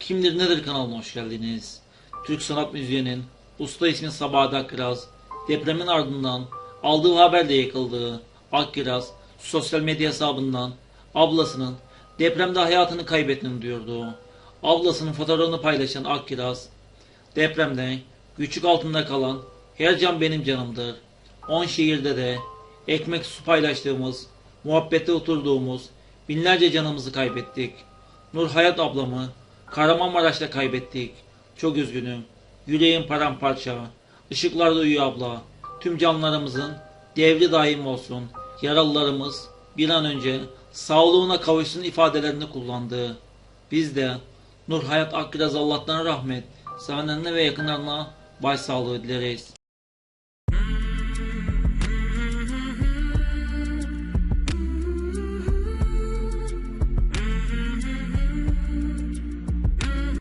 Kimdir Nedir kanalına hoş geldiniz. Türk sanat müziğinin usta ismi Sabahat Akkiraz, depremin ardından aldığı haberle yıkıldığı Akkiraz sosyal medya hesabından ablasının depremde hayatını kaybettiğini duyurdu. Ablasının fotoğrafını paylaşan Akkiraz, depremde güçlük altında kalan her can benim canımdır. 10 şehirde de ekmek su paylaştığımız, muhabbette oturduğumuz binlerce canımızı kaybettik. Nur Hayat ablamı Kahramanmaraş'ta kaybettik. Çok üzgünüm. Yüreğim paramparça. Işıklarda uyuyor abla. Tüm canlarımızın devri daim olsun. Yaralılarımız bir an önce sağlığına kavuşsun ifadelerini kullandı. Biz de Nur Hayat Akkiraz Allah'tan rahmet, sevenlerine ve yakınlarına başsağlığı dileriz.